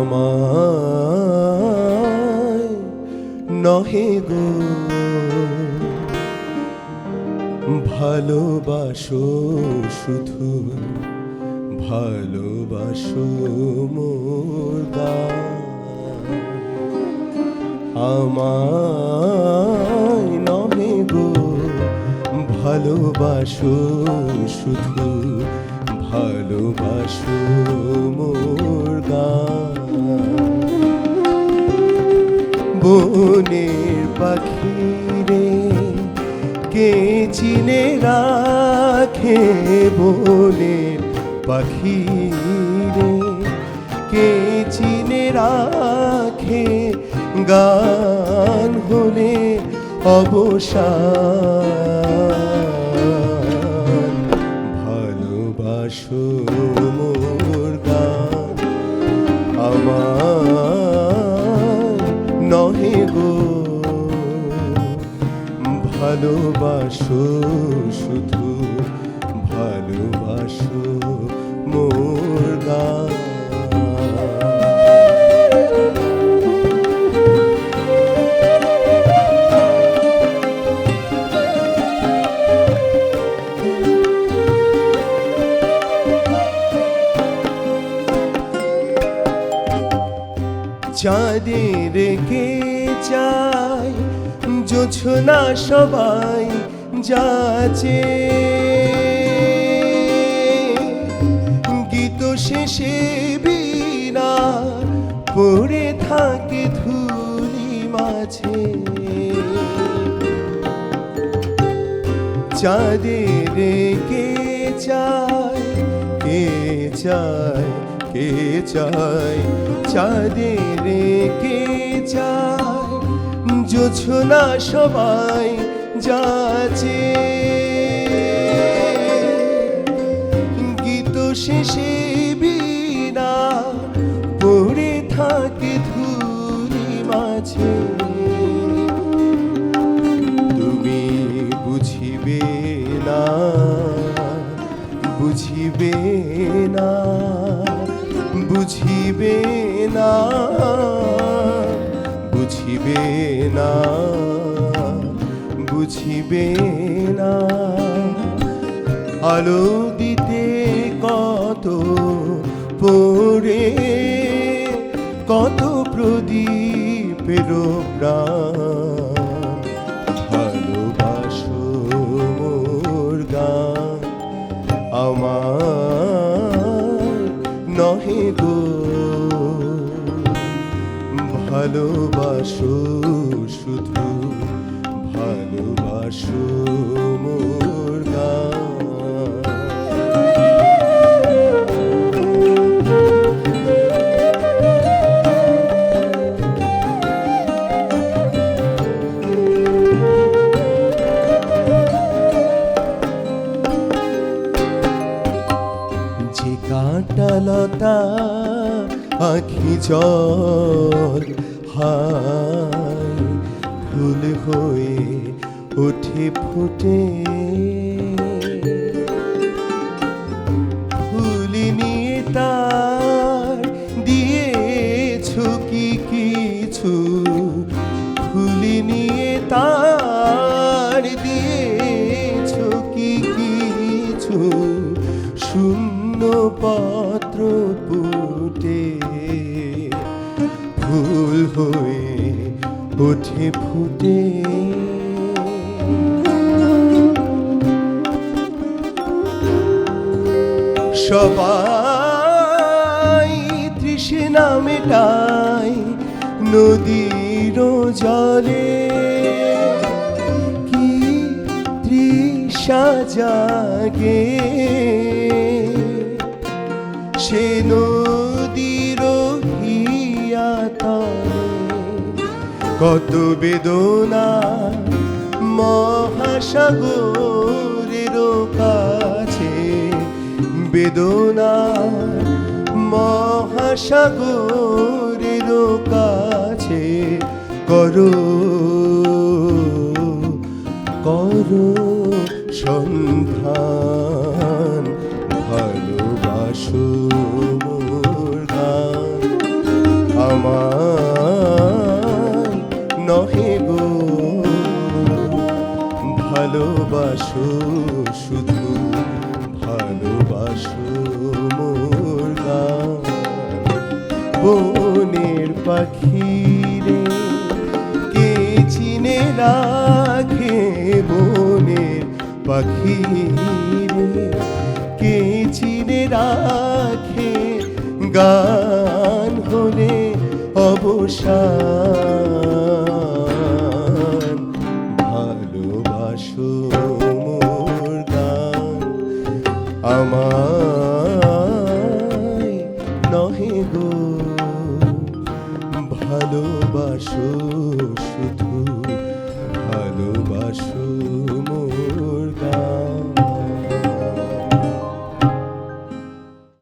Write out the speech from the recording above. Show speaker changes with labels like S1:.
S1: আমায় নহে গো ভালোবাসো শুধু, ভালোবাসো মোর গান। আমায় নহে গো ভালোবাসো শুধু, ভালোবাসো মোর। বনের পাখি রে কে চিনে রাখে বনের পাখি রে কে চিনে রাখে গান হলে অবসান ভালোবাসো শুধু ভালোবাসো মোর চাঁদের কে চাই জোছনা সবাই যাচে গীত শেষে বিনা পড়ে থাকে ধুলি মাঝে। চাঁদের কে চায় কে চায় কে চায়? চাঁদের কে চায়? জোছনা সবাই যাচে গীত শেষে বিনা পড়ে থাকে ধুলি মাঝে। তুমি বুঝিবে না বুঝিবে না বুঝিবে না। বুঝিবে না বুঝিবে না। আলো দিতে কত পড়ে কত প্রদীপের প্রাণ। ভালোবাসো শুধু ভালোবাসো মোর যে কাঁটা লতা আখি জল হায় ফুল হয়ে উঠে ফুটে ফুল হয়ে ওঠে ফুটে। সবাই তৃষ্ণা মেটাই নদীর জলে। কি তৃষা জাগে? সে নদীর কত বেদনা মহাসাগরের কাছে। বেদনা মহাসাগরের কাছে। করো করো সন্ধান ভালোবাসো মোর শুধু ভালোবাসো মোর গান। বনের পাখি রে কে চিনে রাখে বনের পাখি রে কে চিনে রাখে গান হলে অবসান? ভালোবাসো শুধু।